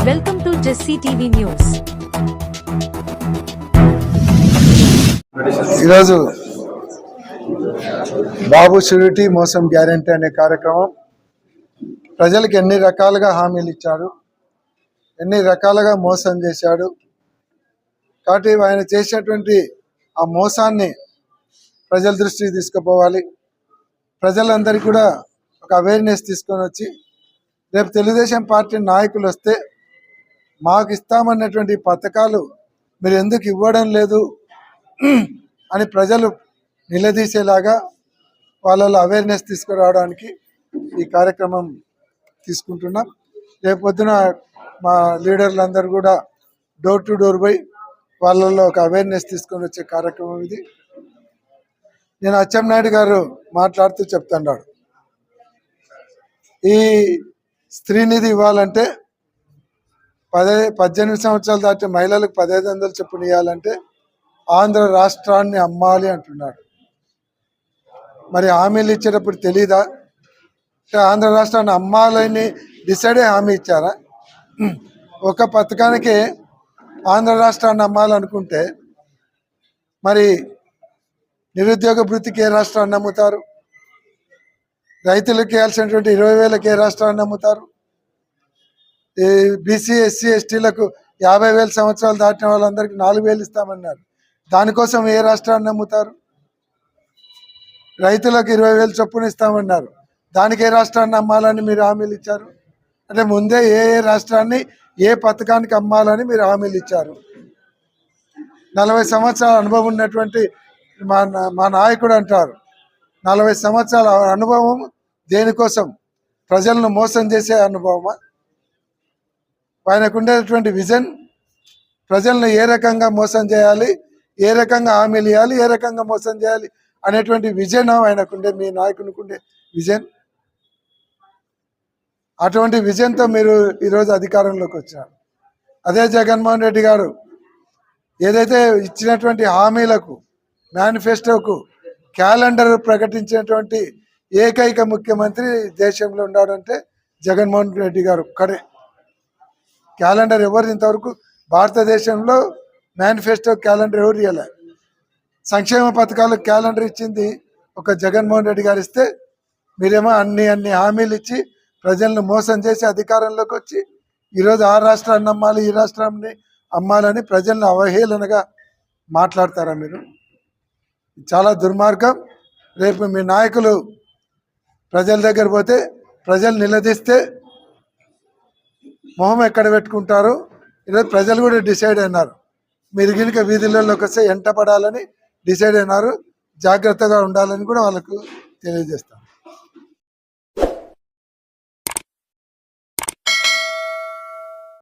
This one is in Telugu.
SCTV News. ఈరోజు బాబు షూరిటీ మోసం గ్యారంటీ అనే కార్యక్రమం ప్రజలకు ఎన్ని రకాలుగా హామీలు ఇచ్చాడు ఎన్ని రకాలుగా మోసం చేశాడు కాబట్టి ఆయన చేసినటువంటి ఆ మోసాన్ని ప్రజల దృష్టికి తీసుకుపోవాలి ప్రజలందరికీ కూడా ఒక అవేర్నెస్ తీసుకొని వచ్చి రేపు తెలుగుదేశం పార్టీ నాయకులు వస్తే మాకు ఇస్తామన్నటువంటి పథకాలు మీరు ఎందుకు ఇవ్వడం లేదు అని ప్రజలు నిలదీసేలాగా వాళ్ళలో అవేర్నెస్ తీసుకురావడానికి ఈ కార్యక్రమం తీసుకుంటున్నాం. రేపు పొద్దున మా లీడర్లందరూ కూడా డోర్ టు డోర్ పోయి వాళ్ళలో ఒక అవేర్నెస్ తీసుకొని వచ్చే కార్యక్రమం ఇది. నేను అచ్చెంనాయుడు గారు మాట్లాడుతూ చెప్తున్నాడు. ఈ స్త్రీనిధి ఇవ్వాలంటే పదే పద్దెనిమిది సంవత్సరాలు దాటి మహిళలకు పదహైదు వందలు చొప్పున ఇవ్వాలంటే ఆంధ్ర రాష్ట్రాన్ని అమ్మాలి అంటున్నాడు. మరి హామీలు ఇచ్చేటప్పుడు తెలీదా? ఆంధ్ర రాష్ట్రాన్ని అమ్మాలని డిసైడే హామీ ఇచ్చారా? ఒక పథకానికి ఆంధ్ర రాష్ట్రాన్ని అమ్మాలనుకుంటే మరి నిరుద్యోగ వృత్తికి ఏ రాష్ట్రాన్ని నమ్ముతారు? రైతులకు ఇవ్వాల్సినటువంటి ఇరవై వేలకు ఏ రాష్ట్రాన్ని నమ్ముతారు? బీసీ ఎస్సీ ఎస్టీలకు యాభై వేల సంవత్సరాలు దాటిన వాళ్ళందరికీ నాలుగు వేలు ఇస్తామన్నారు. దానికోసం ఏ రాష్ట్రాన్ని నమ్ముతారు? రైతులకు ఇరవై వేలు చొప్పున ఇస్తామన్నారు. దానికి ఏ రాష్ట్రాన్ని అమ్మాలని మీరు హామీలు ఇచ్చారు? అంటే ముందే ఏ ఏ రాష్ట్రాన్ని ఏ పథకానికి అమ్మాలని మీరు హామీలు ఇచ్చారు? నలభై సంవత్సరాల అనుభవం ఉన్నటువంటి మా మా నాయకుడు అంటారు. నలభై సంవత్సరాల అనుభవం దేనికోసం? ప్రజలను మోసం చేసే అనుభవమా? ఆయనకు ఉండేటువంటి విజన్ ప్రజలను ఏ రకంగా మోసం చేయాలి ఏ రకంగా హామీలు ఇవ్వాలి ఏ రకంగా మోసం చేయాలి అనేటువంటి విజన్ ఆయనకుండే మీ నాయకునికుండే విజన్. అటువంటి విజన్తో మీరు ఈరోజు అధికారంలోకి వచ్చారు. అదే జగన్మోహన్ రెడ్డి గారు ఏదైతే ఇచ్చినటువంటి హామీలకు మేనిఫెస్టోకు క్యాలెండర్ ప్రకటించినటువంటి ఏకైక ముఖ్యమంత్రి దేశంలో ఉన్నాడంటే జగన్మోహన్ రెడ్డి గారు ఒక్కడే. క్యాలెండర్ ఎవరు ఇంతవరకు భారతదేశంలో మేనిఫెస్టో క్యాలెండర్ ఎవరు ఇవ్వలే సంక్షేమ పథకాలు క్యాలెండర్ ఇచ్చింది ఒక జగన్మోహన్ రెడ్డి గారు ఇస్తే మీరేమో అన్ని అన్ని హామీలు ఇచ్చి ప్రజలను మోసం చేసి అధికారంలోకి వచ్చి ఈరోజు ఆ రాష్ట్రాన్ని అమ్మాలి ఈ రాష్ట్రాన్ని అమ్మాలని ప్రజలను అవహేళనగా మాట్లాడతారా మీరు? చాలా దుర్మార్గం. రేపు మీ నాయకులు ప్రజల దగ్గర పోతే ప్రజలు నిలదీస్తే మొహం ఎక్కడ పెట్టుకుంటారు ఈరోజు ప్రజలు కూడా డిసైడ్ అయినారు. మీరు గినుక వీధులలోకి వస్తే ఎంట పడాలని డిసైడ్ అయినారు. జాగ్రత్తగా ఉండాలని కూడా వాళ్ళకు తెలియజేస్తాం.